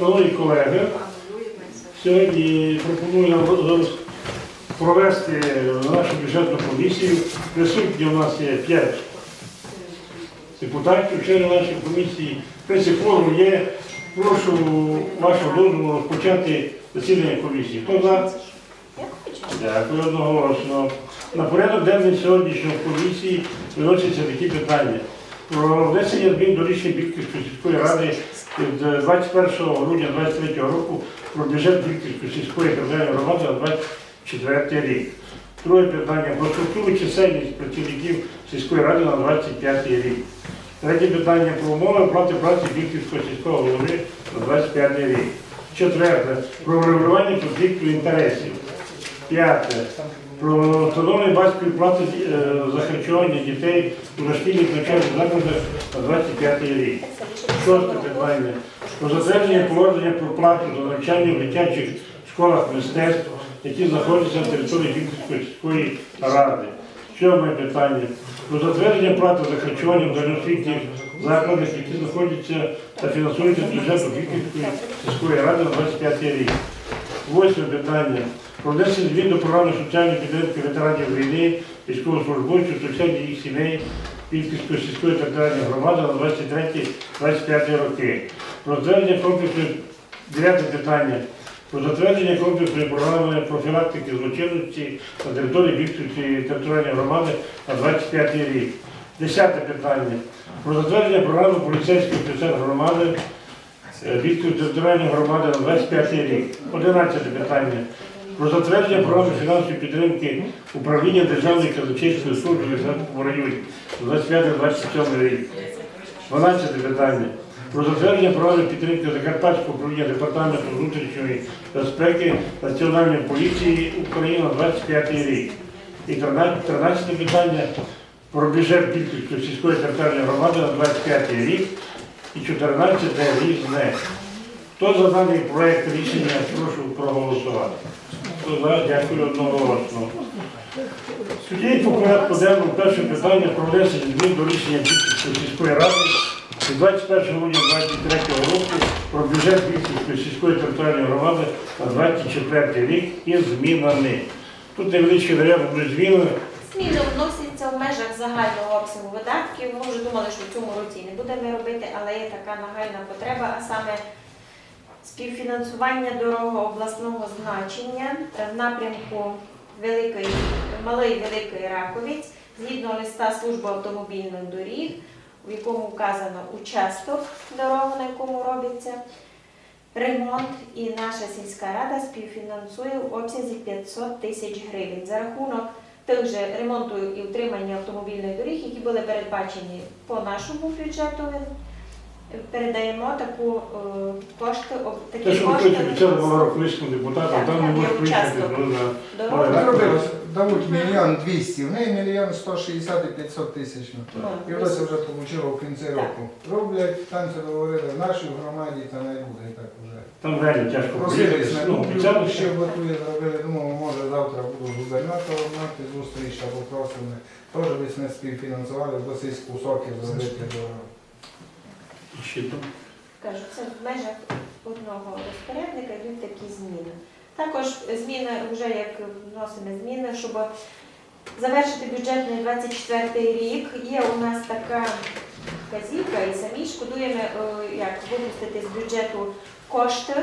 Шановні колеги, сьогодні пропоную нам провести нашу бюджетну комісію. Присутні у нас є 5 депутатів, членів нашої комісії. Принципі, форум є. Прошу вашого дозволу розпочати засідання комісії. Хто за? Дякую одноголосно. На порядок денний сьогоднішньої комісії виносяться такі питання. Про внесення змін до рішення Білківської сільської ради від 21 грудня 2023 року про бюджет Білківської сільської територіальної громади на 2024 рік. Друге питання про структуру чисельність працівників сільської ради на 25 рік. Третє питання про умови оплати праці Білківського сільського голови на 25 рік. Четверте про врегулювання конфлікту інтересів. П'яте. Про встановлення батьківської плати е, за харчування дітей у дошкільних навчальних закладах на 25 рік. Шосте питання. Про затвердження положення про плату за навчання в дитячих школах мистецтв, які знаходяться на території Вінницької сільської ради. Сьоме питання. Про затвердження плати за харчування в загальноосвітніх закладах, які знаходяться та фінансуються з бюджету Вінницької сільської ради на 25 рік. Восьме питання. Про внесення змін до програми соціальної підтримки ветеранів війни, військовослужбовців, соціальних їх сімей Пільської сільської територіальної громади на 23-25 роки. Про затвердження комплексної дев'яте питання. Про затвердження комплексної програми профілактики злочинності на території Більської територіальної громади на 25 рік. Десяте питання. Про затвердження програми поліцейських офіцер громади Більської територіальної громади на 25 рік. Одинадцяте питання. Про затвердження програми фінансової підтримки управління Державної казначейської служби в районі на 25-27 рік. 12 питання. Про затвердження програми підтримки Закарпатського управління Департаменту внутрішньої безпеки Національної поліції України на 25 рік. І 13 13 питання про бюджет Білківської сільської територіальної громади на 25 рік і 14 різне. Хто за даний проект рішення, прошу проголосувати. За, дякую одноголосно. Тоді по порядку денному перше питання про внесення змін до рішення сільської ради від 21 грудня 2023 року про бюджет Більківської сільської територіальної громади на 24 рік із змінами. Тут невеличкі варіанти будуть зміни. Зміни вносяться в межах загального обсягу видатків. Ми вже думали, що в цьому році не будемо робити, але є така нагальна потреба, а саме співфінансування дорог обласного значення в напрямку Великої, Малої Великої Раковіць, згідно листа Служби автомобільних доріг, в якому вказано участок дороги, на якому робиться ремонт, і наша сільська рада співфінансує в обсязі 500 тисяч гривень за рахунок тих же ремонту і утримання автомобільних доріг, які були передбачені по нашому бюджету. Передаємо таку е, кошти, об- такі Те, що ви кошти хочете обіцяли була колишнім депутатом, Так, там не так, може є приїхати. ну, на- дадуть мільйон двісті, в неї мільйон сто шістдесят і п'ятсот тисяч. Ну, І ось вже отримала в кінці року. Роблять, там це говорили, в нашій громаді та не буде і так вже. Там реально тяжко приїхати. на Ну, обіцяли, ще що готує, зробили, думав, може завтра буду губернатором мати зустріч або просимо. Теж десь не співфінансували, бо цей кусок зробити дорогу. Ще там. Кажу, це в межах одного розпорядника йдуть такі зміни. Також зміни, вже як вносимо зміни, щоб завершити бюджетний 24 рік, є у нас така вказівка, і самі шкодуємо, е, як випустити з бюджету кошти,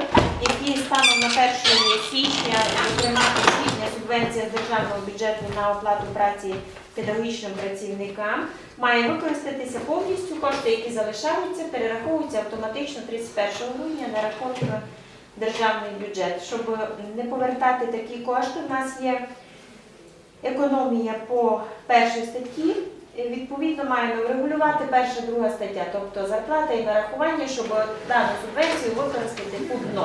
які станом на 1 січня, зокрема освітня субвенція з державного бюджету на оплату праці педагогічним працівникам має використатися повністю. Кошти, які залишаються, перераховуються автоматично 31 грудня на рахунок державний бюджет. Щоб не повертати такі кошти, у нас є економія по першій статті. І, Відповідно, маємо врегулювати перша, друга стаття, тобто зарплата і нарахування, щоб дану субвенцію використати пункт 0.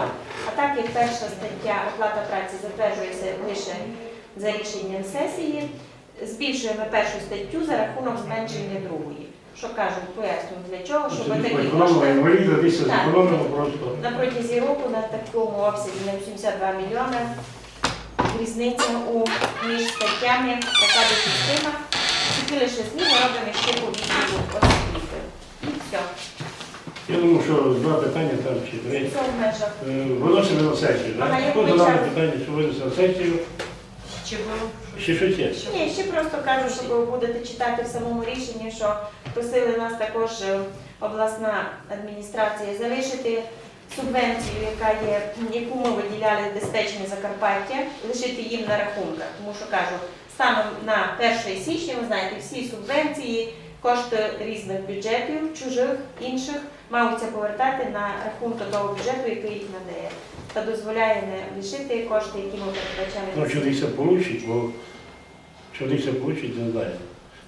А так як перша стаття оплата праці затверджується лише за рішенням сесії, збільшуємо першу статтю за рахунок зменшення другої. Що кажуть, пояснюю для чого, щоб Це такі кошти на протязі року на такому обсязі на 82 мільйони. Різниця у між статтями така допустима. Тільки лише зміни робимо ще по відділу освіти. І все. Я думаю, що два питання там чи три. Це в межах. Е, Виносимо на сесію, Ага, так? я Хто задав питання, що винесе на сесію? Чи було? Ще щось є? Ні, ще просто кажу, що ви будете читати в самому рішенні, що просили нас також е, обласна адміністрація залишити субвенцію, яка є, яку ми виділяли безпечне Закарпаття, лишити їм на рахунках. Тому що кажу, станом на 1 січня, ви знаєте, всі субвенції, кошти різних бюджетів, чужих, інших, маються повертати на рахунки того бюджету, який їх надає. Та дозволяє не лишити кошти, які ми передбачали. Ну, чи десь получить, бо чи десь получить, не знаю.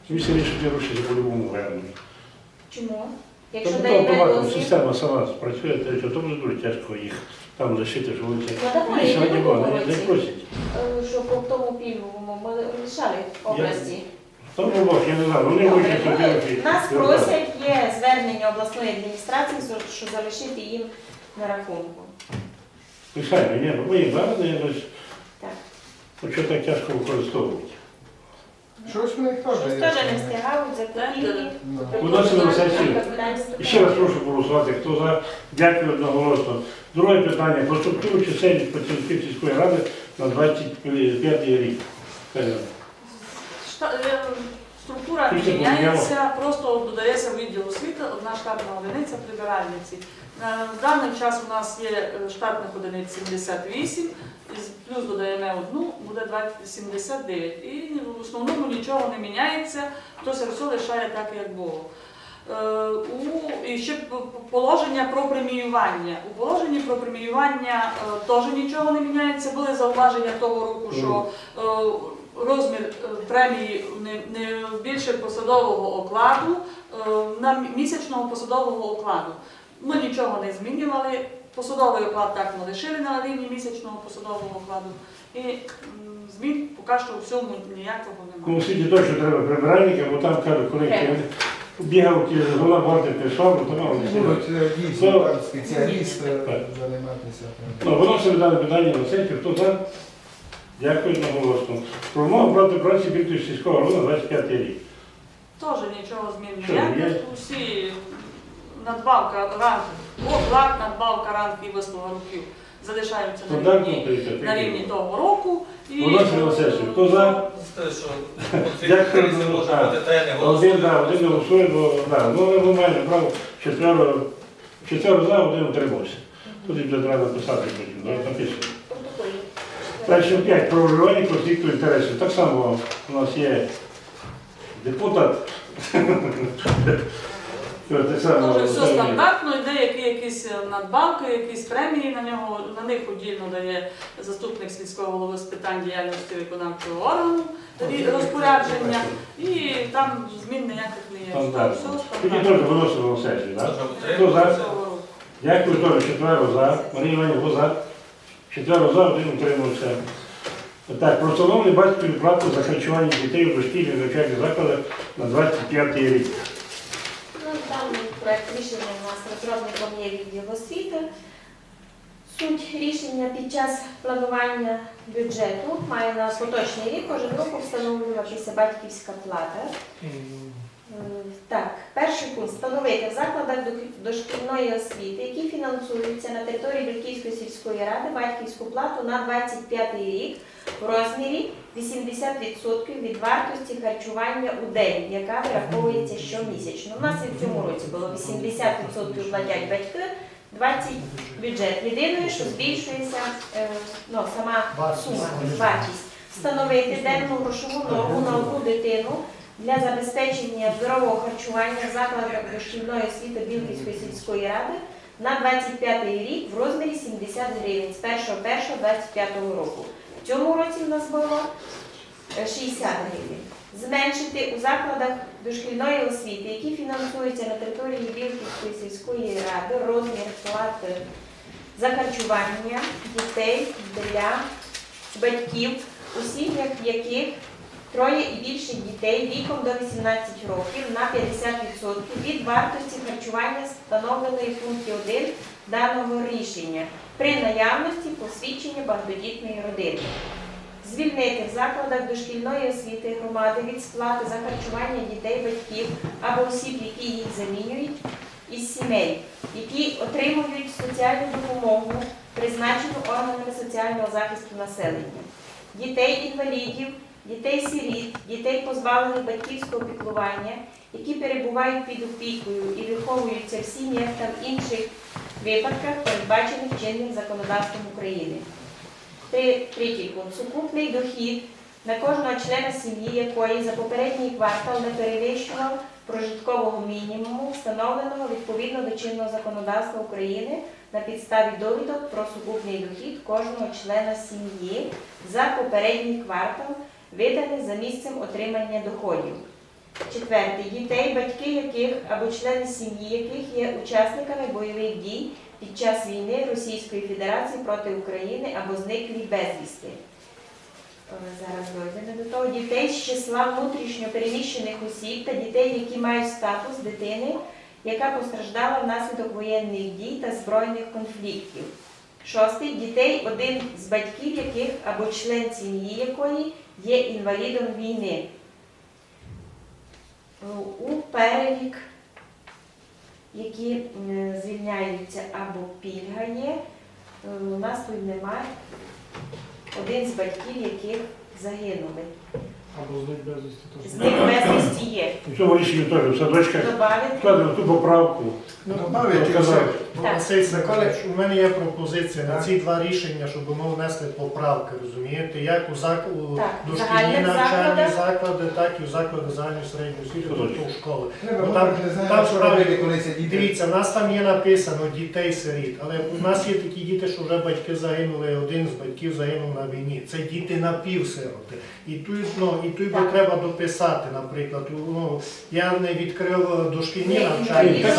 Місце рішити гроші по-любому вернуть. Чому? Якщо дозвіл, система сама спрацює, то дуже тяжко їх там лишити, що вони це. Ну, давай, Ні, я сьогодні не просять. Е, що по тому пільговому ми лишали області. Там було, я не знаю, вони вийшли собі. Нас просять, є звернення обласної адміністрації, що- залишити їм на рахунку. Звичайно, ні, ми зараз якось, Так. ну, що так тяжко використовувати. Щось в них теж Щось є. теж не встигають за копійки. Ну. Виносимо на сесію. І ще раз прошу голосувати, хто за. Дякую одноголосно. Друге питання про структуру чисельність працівників сільської ради на 25 рік. Е, Шта- е, Структура міняється, просто додається відділ освіти одна штатна одиниця прибиральниці. На даний час у нас є е, штатних одиниць 78, із- плюс додаємо одну, буде 20 79. І в основному нічого не міняється, тобто все лишає так, як було. Е, У, і ще положення про преміювання. У положенні про преміювання е, теж нічого не міняється. Були зауваження того року, що е, розмір премії не, не більше посадового окладу на місячного посадового окладу. Ми нічого не змінювали. Посадовий оклад так ми лишили на рівні місячного посадового окладу. І змін поки що в цьому ніякого Ну, немає. у світі точно треба прибиральника, бо там кажуть, коли Треба. бігав ті голова багато пішов, то мало не е, дійсно Ну, спеціалісти займатися. Ну, виносимо дане питання на сесію. Хто за? Дякую одноголосно. Про умови проти праці Бірківського сільського роду 25 рік. Теж нічого змін Що, ніяких. є? Усі надбавка ранг, оклад, надбавка ранг і вислуга років залишаються на Стандартно рівні, на рівні того року. І на сесію. Хто за? Дякую. може бути, та Один, да, один голосує, бо да, ну ми маємо право четверо, четверо за, один утримався. Тут вже треба написати потім. Протоколі. Перше 5. Про вживання конфлікту інтересів. Так само у нас є депутат. Само, Дуже все стандартно, йде які якісь е, надбавки, якісь премії на нього. На них подільно дає заступник сільського голови з питань діяльності виконавчого органу і розпорядження. І там змін ніяких не є. Стандартно. Тоді теж виносимо на сесію, так? Хто за? Дякую, теж четверо за. Марія Іванівна, за. Четверо за, один утримався. Так, про встановлення батьківської плати за харчування дітей у дошкільних навчальних закладах на 25 рік. Проект рішення у нас розробником є відділ освіти. Суть рішення під час планування бюджету має на поточний рік кожен року встановлюватися батьківська плата. Так, перший пункт встановити в закладах до- дошкільної освіти, які фінансуються на території Більківської сільської ради батьківську плату на 25 рік в розмірі 80% від вартості харчування у день, яка вираховується щомісячно. У нас і в цьому році було 80% платять батьки, 20 бюджет. Єдине, що збільшується е, ну, сама сума, вартість. Встановити денну грошову норму на одну дитину для забезпечення здорового харчування в закладах дошкільної освіти Білківської сільської ради на 25 рік в розмірі 70 гривень з 1.1.25 року. В цьому році в нас було е, 60 гривень. Зменшити у закладах дошкільної освіти, які фінансуються на території Білківської сільської ради, розмір плати за харчування дітей для батьків, у сім'ях яких троє і більше дітей віком до 18 років на 50% від вартості харчування, встановленої пункті 1 даного рішення при наявності посвідчення багатодітної родини. Звільнити в закладах дошкільної освіти громади від сплати за харчування дітей, батьків або осіб, які їх замінюють, із сімей, які отримують соціальну допомогу, призначену органами соціального захисту населення, дітей-інвалідів, дітей-сиріт, дітей позбавлених батьківського піклування, які перебувають під опікою і виховуються в сім'ях та в інших випадках, передбачених чинним законодавством України. Третій пункт. Сукупний дохід на кожного члена сім'ї, якої за попередній квартал не перевищував прожиткового мінімуму, встановленого відповідно до чинного законодавства України на підставі довідок про сукупний дохід кожного члена сім'ї за попередній квартал, виданий за місцем отримання доходів. Четверте. Дітей, батьки яких або члени сім'ї, яких є учасниками бойових дій під час війни Російської Федерації проти України або зниклі безвісти. Зараз дойдемо до того. Дітей з числа внутрішньо переміщених осіб та дітей, які мають статус дитини, яка постраждала внаслідок воєнних дій та збройних конфліктів. Шостий дітей, один з батьків яких або член сім'ї якої є інвалідом війни. У перелік, які звільняються або пільга є, е, у нас тут немає один з батьків, яких загинули. Або зник безвісти теж. З них безвісті є. У цьому рішенні теж в садочках Добавити. вкладено ту поправку. Ну, Добавити. Василь Соколич, у мене є пропозиція на ці два рішення, щоб ми внесли поправки, розумієте? Як у, зак... у Так, в дошкільні загальних навчальні закладах. заклади, так і у заклади загальної середньої освіти, тобто в школи. Треба Ну, там- там справді-. Дивіться, в нас там є написано дітей-сиріт, але у нас є такі діти, що вже батьки загинули, один з батьків загинув на війні. Це діти напівсироти. І тут, ну, і тут би Так. треба дописати, наприклад. Ну, я не відкрив дошкільні Ні, ні, навчальні ні, Так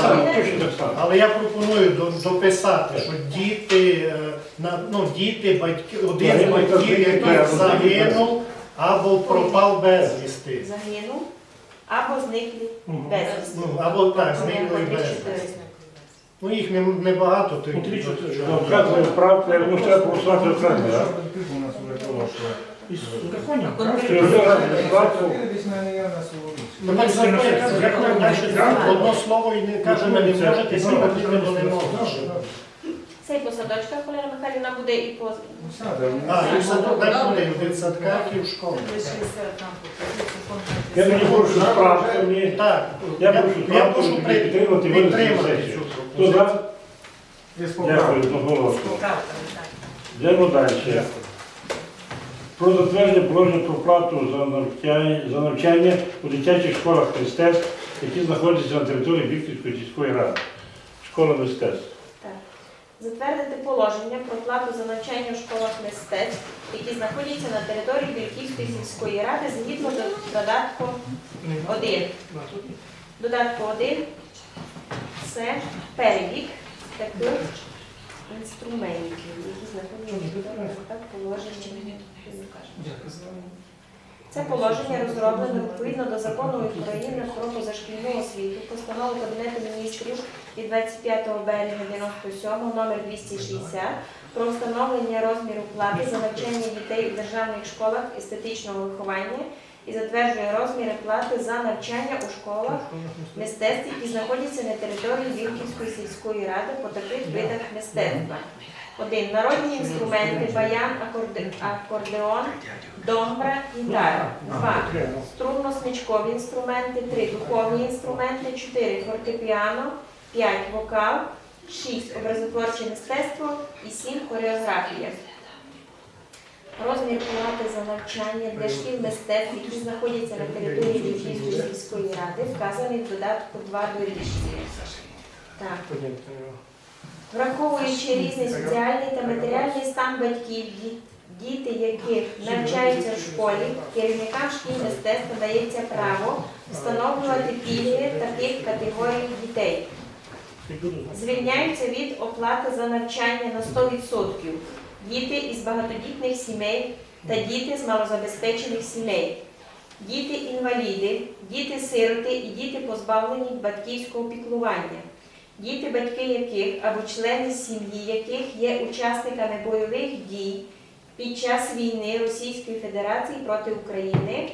ні, заклади. Але я пропоную до- дописати, що діти, е, ну, діти, батьки, один з батьків, який загинув або пропав безвісти. Загинув або зниклі Мгм. безвісти. Ну, або так, зникли безвісти. Ну їх не- небагато, то це. що- Ну, Вказує думаю, що треба проголосувати окремо, Із Соловіці. Ну, так закон, я кажу, одно слово і не каже, не можете, всі потрібно, то не можна. Це і по садочках Оля Михайлівна буде і по А, і в садок буде, і в дитсадках, і в школах. Я тоді прошу справку, мені. Так, Я прошу я справку, підтримати, підтримати Хто за? Дякую, одноголосно. Йдемо далі. Про затвердження положення про плату за навчання, за навчання у дитячих школах мистецтв, які знаходяться на території Вікторської сільської ради. Школа мистецтв. затвердити положення про плату за навчання в школах мистецтв, які знаходяться на території Білківської сільської ради згідно до додатку 1. Додатку 1 це перелік таких інструментів, які знаходяться так положення. Це положення розроблено відповідно до закону України про позашкільну освіту, постанови Кабінету міністрів від 25 березня 97 номер 260 про встановлення розміру плати за навчання дітей у державних школах естетичного виховання і затверджує розміри плати за навчання у школах мистецтв, які знаходяться на території Вілківської сільської ради по таких видах мистецтва. Один. Народні інструменти, баян, акордеон, домбра, гітара. Два. Струнно-смичкові інструменти, три. Духовні інструменти, чотири. Фортепіано, п'ять. Вокал, шість. Образотворче мистецтво і сім. Хореографія. Розмір плати за навчання для шкіл мистецтв, які знаходяться на території Львівської сільської ради, вказаний в додатку 2 до рішення. Так. Враховуючи різний соціальний та матеріальний стан батьків, діти, яких навчаються в школі, керівникам шкіл мистецтв надається право встановлювати пільги таких категорій дітей. Звільняються від оплати за навчання на 100% діти із багатодітних сімей та діти з малозабезпечених сімей, діти-інваліди, діти-сироти і діти позбавлені батьківського піклування, діти, батьки яких або члени сім'ї, яких є учасниками бойових дій під час війни Російської Федерації проти України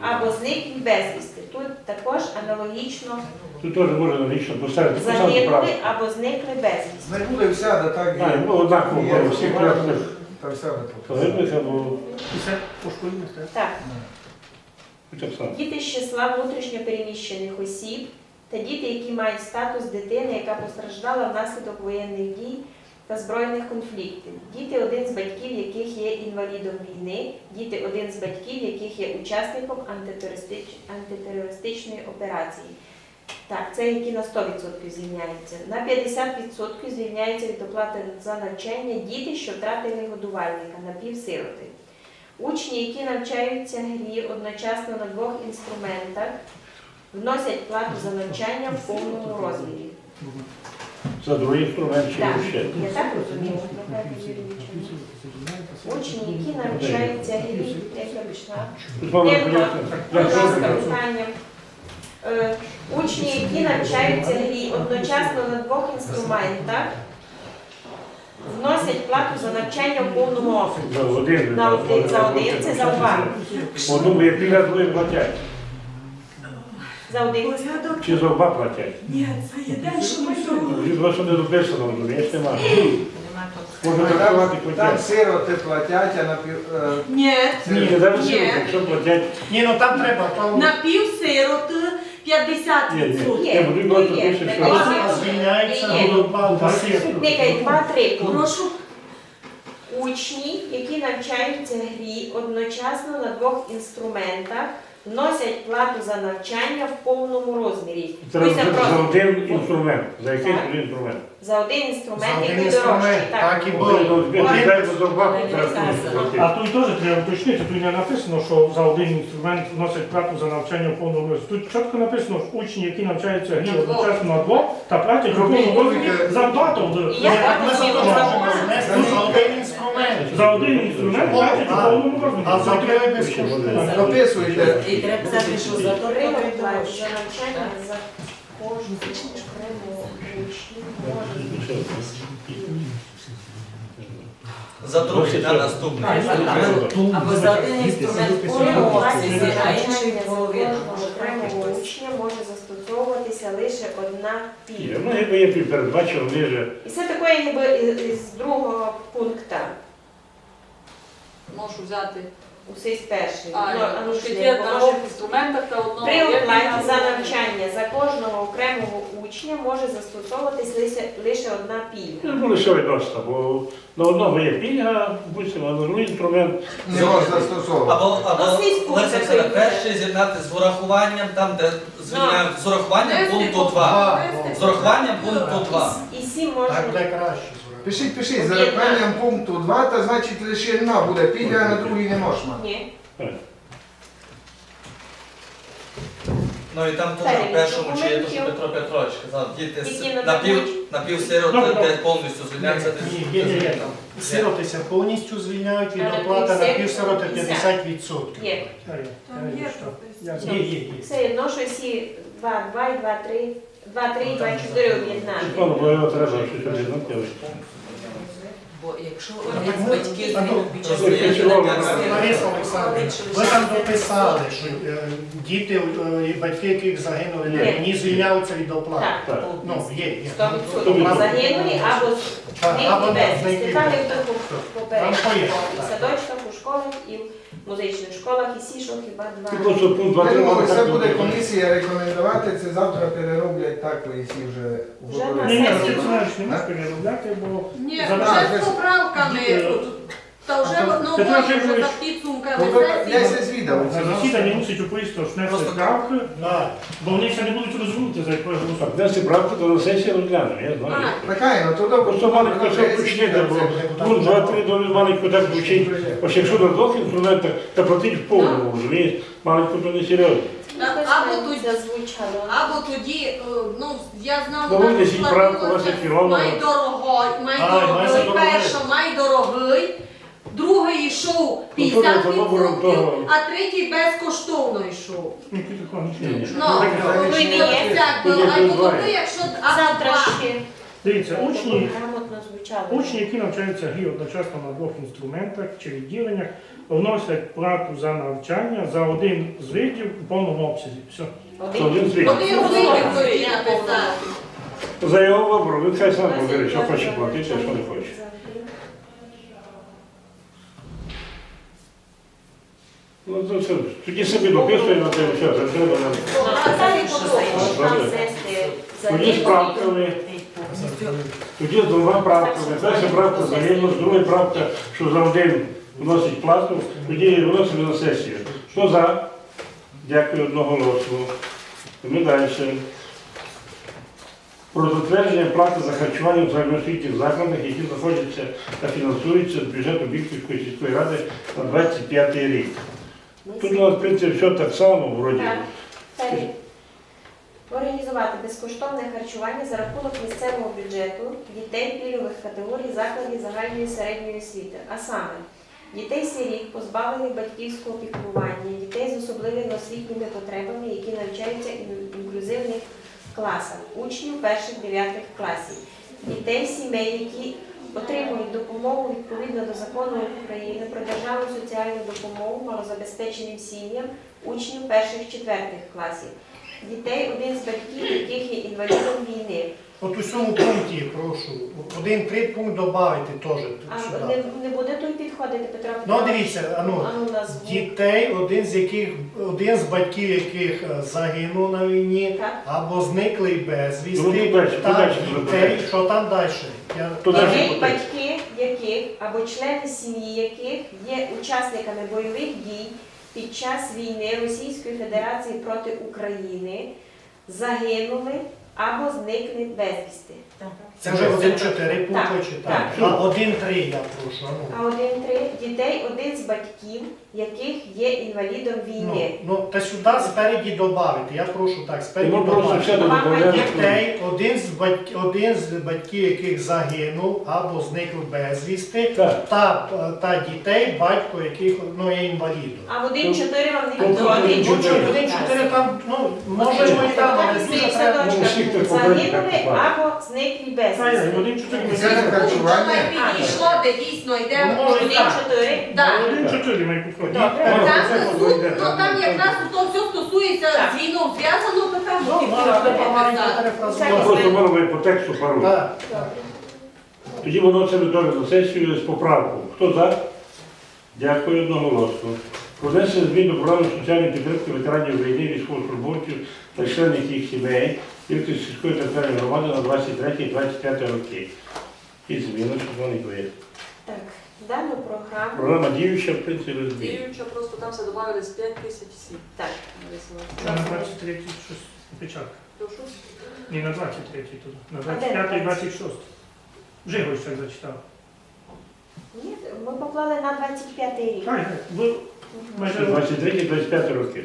або зниклі безвісти. Тут також аналогічно Тут теж можна логічно поставити загинули або зникли безвісти. Не буде всяде так А, ну, однаково, Є бо всі. Та всяде тут. Загиблих або І це пошкодних, так? Так, так само. діти з числа внутрішньо переміщених осіб та діти, які мають статус дитини, яка постраждала внаслідок воєнних дій та збройних конфліктів. Діти, один з батьків, яких є інвалідом війни, діти, один з батьків, яких є учасником антитерористич- антитерористичної операції. Так, це які на 100% звільняються. На 50% звільняються від оплати за навчання діти, що втратили годувальника, напівсироти. Учні, які навчаються грі одночасно на двох інструментах, вносять плату за навчання в повному розмірі. Це другий інструмент чи Так, ще. я так розумію, Учні, які навчаються грі, пішла. Тут будь ласка, так, питання. Е, Учні, які навчаються грі одночасно на двох інструментах, вносять плату за навчання в повному обсязі. За один. На один, за один, це за два. Одному є пільга, двоє платять. За один. Чи за оба платять? Ні, це є те, що ми робимо. Від вас не дописано, розумієш, нема. Можна Там, трактувати там платять. сироти платять, а на пів... е, Ні, Ні, не Ні. сироти, якщо платять. Ні, ну там треба, там напівсироти Ні, 50%. ні. Я буду просто Є, пише, є. що... Є. звільняється Є. голова Никай, два-три. Прошу, Учні, які навчаються грі одночасно на двох інструментах, вносять плату за навчання в повному розмірі. Треба Після за просто один інструмент. За якийсь Так. один інструмент. за один інструмент, За один який інструмент, дорожчий. так і було. Один, за Один. платять. А тут теж треба уточнити, тут не написано, що за один інструмент вносять плату за навчання в повному розмірі. Тут чітко написано, що учні, які навчаються грі На двох. одночасно на двох, та платять в повному розмірі за плату. І я так розумію, що за один інструмент. За один інструмент платять у повному розмірі. А за три безкоштовно. Прописуйте. і треба писати, що за плату дорожче. за навчання за кожну окрему учню може За другий на наступний. Або за один інструмент в повному обсязі, а інший половину. окремого учня може застосовуватися лише одна пільга. Ну, якби є передбачено, вони вже І це таке ніби із- з другого пункту. Можу взяти. Усе з перший. А, Ну, ну, ну, є на інструментах та одного. При оплаті за навчання за кожного окремого учня може застосовуватись лише, лише одна пільга. було що відносно, бо на одного є пільга, будь-то, а на другий інструмент. Не можна застосовувати. Або, або Ну, Леся Оксана, перший з'єднати з урахуванням, там де звільняють, з урахуванням пункту по 2. З урахуванням пункту 2. І, сім Так буде краще. Пишіть, пишіть, за рахуванням пункту 2, то значить лише одна буде пільга, а на другій не можна. Ні. Ну і там теж в першому чи є те, що. Петро Петрович казав, діти з- Які напів, напівсироти, де повністю звільняються. Ні, є, є, є. Сиротися повністю звільняють від оплати на півсироти півсироти 50. 50%. Є. Там є Є, є, є. Все одно, що всі 2, 2 і 2, 3, 2, 3 2, 4 об'єднати. Пану, треба щось об'єднати. Бо якщо отець, батьки з ну, батьків так, ну, під час. Ви там дописали, що е, діти е, і батьки, яких загинули не Ні. війні, звільняються від оплати. Так, Так. Ну, є, є. 100% загинули або Так, або зникли не безвісти. Там і в попередньо. Там є, І так. садочках, у школах, і в музичних школах, і сішок, і ба- Ти два. просто пункт 2 Я думаю, це так буде комісія рекомендувати, це завтра перероблять так, якщо вже Вже на. Ні, ні, ти знаєш, не можеш переробляти, бо Ні, вже з поправками, Е, та вже а, ну, Петро вже Григорович, за підсумками Ну, сесії. десь звідав. на засіданні мусить внести Просто- правки, бо вони ще не будуть розуміти, за якою голосувати. Внести правку, то на сесії розглянемо, я знаю. Така, ну то добре. Просто маленько що почнете, бо пункт 2, 3, до маленько так звучить. Ось якщо на двох інструментах, то платить в повному, розумієш? Маленько то не серйозно. Або тут- зазвучало. Або тоді, е, ну, я знала, Ну, правку, ваша май Ай, май дорогий, задорогий. перша май дорогий, другий йшов Ну, то не по номерам 50%, а третій безкоштовно йшов. Ну, чуєш. Ну, ви не є. Так, Тоді а плюс два. тоді, якщо Завтра ще Дивіться, учні. Учні, які навчаються грі одночасно на двох інструментах чи відділеннях, вносять плату за навчання за один з видів у повному обсязі. Все. Один тоді написати. За його вибору, він хай сам вибере, що хоче платити, а що не хоче. Ну. Тоді собі дописує на те, все, це треба нам. Далі Тоді з правками, тоді з двома правками. Перша правка загинула, друга правка, що за один вносить плату, тоді виносимо на сесію. Хто за? Дякую одноголосно. Ми далі. Про затвердження плати за харчування в загальноосвітніх закладах, які знаходяться та фінансуються з бюджету Біківської сільської ради на 25 рік. Тут у нас, в принципі, все так само, вроді. Так. Організувати безкоштовне харчування за рахунок місцевого бюджету дітей пільгових категорій закладів загальної середньої освіти, а саме дітей-сиріт, позбавлених батьківського піклування, дітей з особливими освітніми потребами, які навчаються в інклюзивних класах, учнів перших-дев'ятих класів, дітей сімей, які отримують допомогу відповідно до закону України про державну соціальну допомогу малозабезпеченим сім'ям учнів перших-четвертих класів, дітей, один з батьків, яких є інвалідом війни. От у цьому пункті, прошу, один три пункт додати теж А сюди. не, не буде той підходити, Петро Ну, Петрович? дивіться, а ну, А ну, назву. дітей, один з яких, один з батьків яких е, загинув на війні, Так. або зниклий безвісти, Ну, ну, дальше, та подальше, дітей, подальше. що там далі? Я... Буде. батьки яких або члени сім'ї яких є учасниками бойових дій під час війни Російської Федерації проти України, загинули або зникне безвісти. Це вже один чотири пункти Так, читати. так. А один три я прошу. а Ну. А один три дітей, один з батьків, яких є інвалідом Ну, війни. ну, та сюди спереді додати. Я прошу так, спереді додати. Дітей, один з батьків, один з батьків, яких загинув або зникли безвісти, Так. та, та дітей, батько яких ну, є інвалідом. А в один чотири вам не Ну, підходить. один Ну, чотири. один чотири там, ну, може і там, але Так, дуже треба. Ну, загинули або зниклі Та, один чотири. Це не харчування. Підійшло, де дійсно йде. Ну, може, Один так. чотири. Да. Один чотири. Добре. Там, подойде, ну, там там якраз то все стосується Так. з війною зв'язано, то там Ну. Ми просто можемо по тексту пару. Так, так. Тоді воно це відомо на сесію з поправкою. Хто за? Дякую одноголосно. Про внесення змін до програми соціальної підтримки ветеранів війни, військовослужбовців та членів їх сімей Київської сільської територіальної громади на 23-25 роки. І зміни, що вони. Так, дану програму. Програма діюча, в принципі, розбій. Діюча, просто там все додавались 5 тисяч всі. Так. Це на 23 щось печатка. Прошу. Ні, на 23 тут. На 25 і 20? 26. Жигось так зачитав. Ні, ми поклали на 25 рік. Хай. Ви майже 23-25 роки.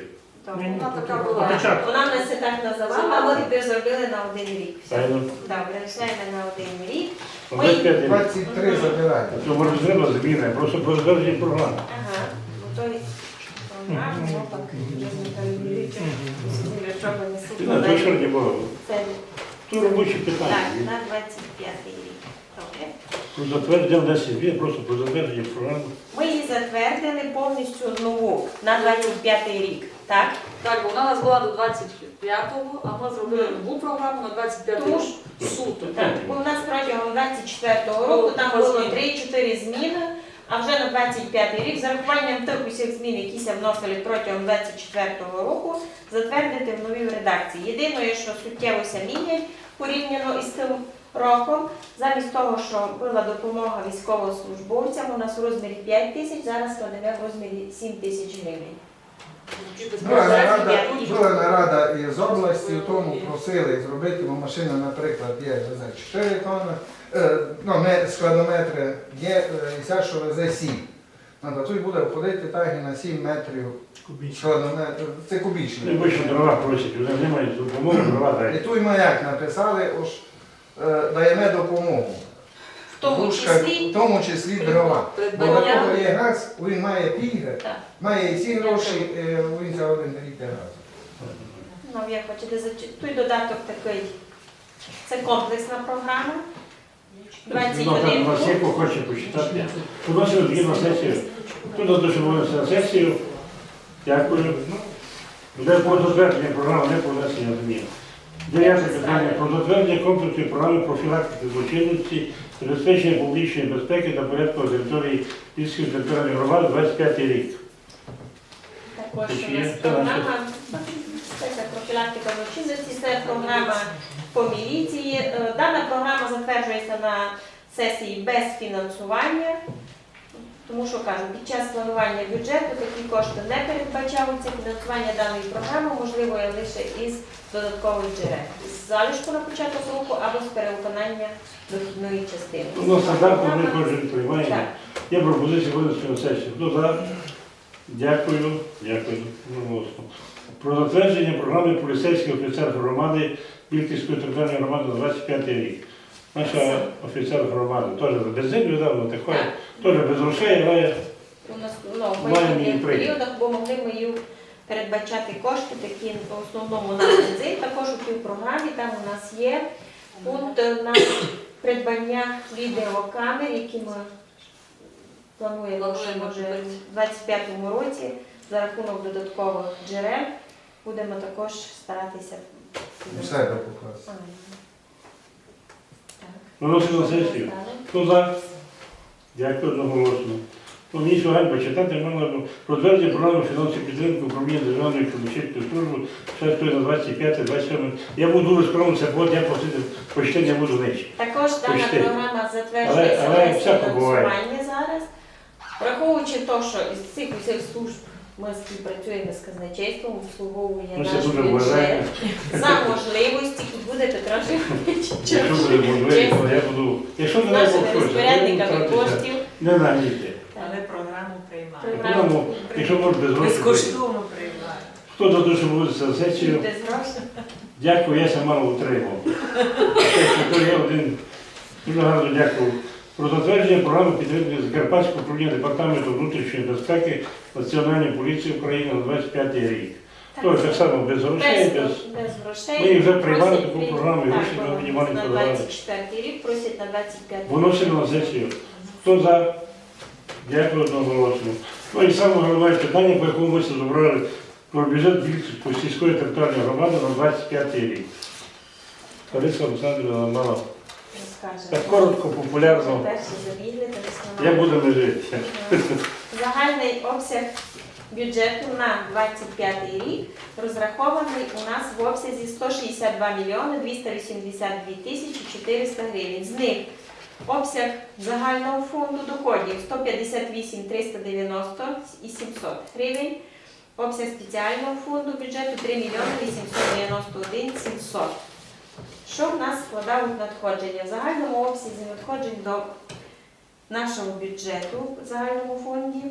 Ні, Вона така була. Вона нас це так називала, а ми тепер зробили на один рік. Правильно? Добре, члени на один рік. На 25 рік. 23 забирайте. Це може треба зміни, просто затвердженню програми. Ага. Ну то є програма, ну так, я не перевірюючи. Що вони Ти на то супер. не було. Це Тут робочі так, питання. на 25 рік. Про затвердження внесення змін, просто про затвердження програми. Ми її затвердили повністю нову на 25 рік. Так? Так, бо вона у нас була до 25-го, а ми зробили нову програму на 25 Тому рік ж- суто. Так, бо у нас протягом 24-го року там було 3-4 зміни, а вже на 25-й рік, з урахуванням тих усіх змін, які ся вносили протягом 24-го року, затвердити в новій редакції. Єдине, що суттєво ся мінять порівняно із тим роком, замість того, що була допомога військовослужбовцям, у нас у розмірі 5 тисяч, зараз складемо в розмірі 7 тисяч гривень. Була нарада, була нарада із області, тому просили зробити, бо машина, наприклад, є везе 4 тонни, е, ну, не складометри, є е, і що везе 7. Надо, тут буде входити так і на 7 метрів складометр, це кубічний. більше дрова просять, вже немає допомоги, дрова І дають. тут і маяк написали, ось даємо допомогу. В тому Грушка, числі в тому числі дрова. Бо на кого є газ, він має пільги, має і ці гроші, е, він за один рік газ. Ну, я хочете той додаток такий. Це комплексна програма. Ну, там 21 у вас хоче почитати. Вносимо згідно на сесію. Хто що на сесію? Дякую. Де по затвердження програми, не по внесення змін. Дев'яте питання про затвердження комплексної програми профілактики злочинності, забезпечення публічної безпеки та порядку території Львівської територіальної громади 25 рік. Також у нас програма профілактика злочинності, це програма по міліції. Е, Дана програма затверджується на сесії без фінансування. Тому що кажу, під час планування бюджету такі кошти не передбачаються. Фінансування даної програми можливо є лише із додаткових джерел. З залишку на початок року або з перевиконання дохідної частини. Ну, стандартно ми кожен приймаємо. Є пропозиція винести на сесію. Хто за? Дякую. Дякую. Про затвердження програми поліцейський офіцер громади Білківської територіальної громади на 25 рік. Наша офіцер громади теж без землі давно такої, теж без грошей, але У нас ну, в Маємо її майбутніх прийняти. періодах, бо могли ми її передбачати кошти, такі в основному на бензин, також у півпрограмі, там у нас є пункт на придбання відеокамер, які ми плануємо, що Плануємо може купити. в 25-му році за рахунок додаткових джерел будемо також старатися. У себе покласти. А, так. виносимо на сесію. Ставимо. Хто за? Дякую одноголосно. Мені сьогодні почитати можна про затвердження програми фінансової підтримки управління Державної економічної служби, ще стоїть на 25-27. Я буду дуже скромно, це буде, я просити почти не буду нижче. Також дана Почти. програма затверджується Але- але фінансування зараз. Враховуючи те, що із цих усіх служб ми співпрацюємо з казначейством, обслуговує наш бюджет за можливості і будете трошки Якщо буде можливість, то я буду. Якщо не розпорядниками коштів. не нагніти. Але програму приймаємо. Програму. Якщо може без грошей. Безкоштовно приймаємо. Хто за те, що буде на сесію? Дякую, я сама утримав. Є один. Дуже гарно дякую. Про затвердження програми підтримки Закарпатського управління Департаменту внутрішньої безпеки Національної поліції України на 25 рік. То так само без грошей, Без, без. без грошей. Ми вже приймали таку програму, і гроші ми мінімально на 24 рік, просять на 25 рік. Виносимо на сесію. Хто за? Дякую одноголосно. Ну і саме головне питання, по якому ми зібрали про бюджет сільської територіальної громади на 25 рік. Лариса Олександрівна мала розкаже. Так коротко, популярно. Весна. Як будемо жити? Загальний обсяг бюджету на 25 рік розрахований у нас в обсязі 162 мільйони 282 тисячі 400 гривень. З них обсяг загального фонду доходів 158 390 і 700 гривень. Обсяг спеціального фонду бюджету 3 мільйони 891 700. Що в нас складають надходження? В загальному обсязі надходжень до нашого бюджету в загальному фонді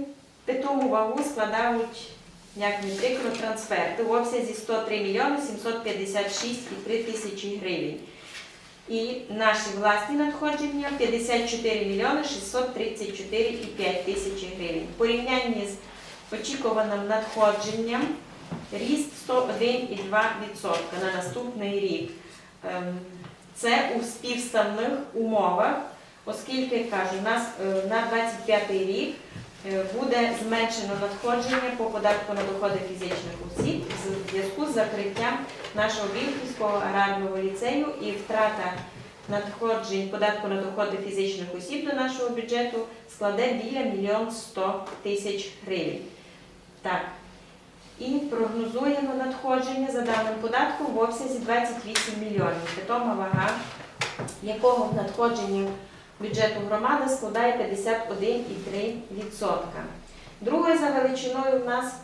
питому вагу складають, як не прикро, трансферти в обсязі 103 мільйони 756,3 тисячі гривень. І наші власні надходження 54 мільйони 634,5 тисячі гривень. В порівнянні з очікуваним надходженням ріст 101,2% на наступний рік. Ем, Це у співставних умовах, оскільки кажу, у нас е, на 25 рік е, буде зменшено надходження по податку на доходи фізичних осіб в зв'язку з закриттям нашого Білківського аграрного ліцею і втрата надходжень податку на доходи фізичних осіб до нашого бюджету складе біля мільйон сто тисяч гривень. Так. І прогнозуємо надходження за даним податком в обсязі 28 мільйонів. Питома вага якого в надходженні бюджету громади складає 51,3%. Друге за величиною в нас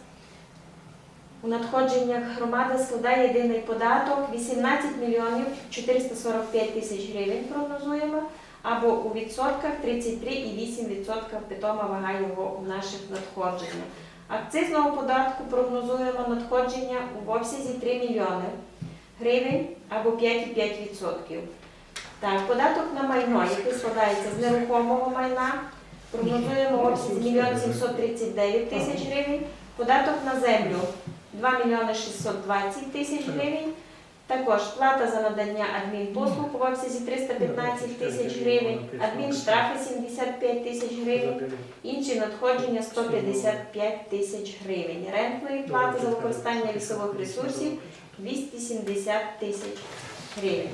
у надходженнях громади складає єдиний податок 18 мільйонів 445 тисяч гривень прогнозуємо, або у відсотках 33,8% питома вага його у наших надходженнях. Акцизного податку прогнозуємо надходження в обсязі 3 мільйони гривень або 5,5%. Так, податок на майно, який складається з нерухомого майна, прогнозуємо обсяг 1 мільйон 739 тисяч гривень, податок на землю 2 мільйони 620 тисяч гривень Також плата за надання адмінпослуг в обсязі 315 тисяч гривень, адмінштрафи 75 тисяч гривень, інші надходження 155 тисяч гривень. Рентної плати за використання лісових ресурсів 270 тисяч гривень.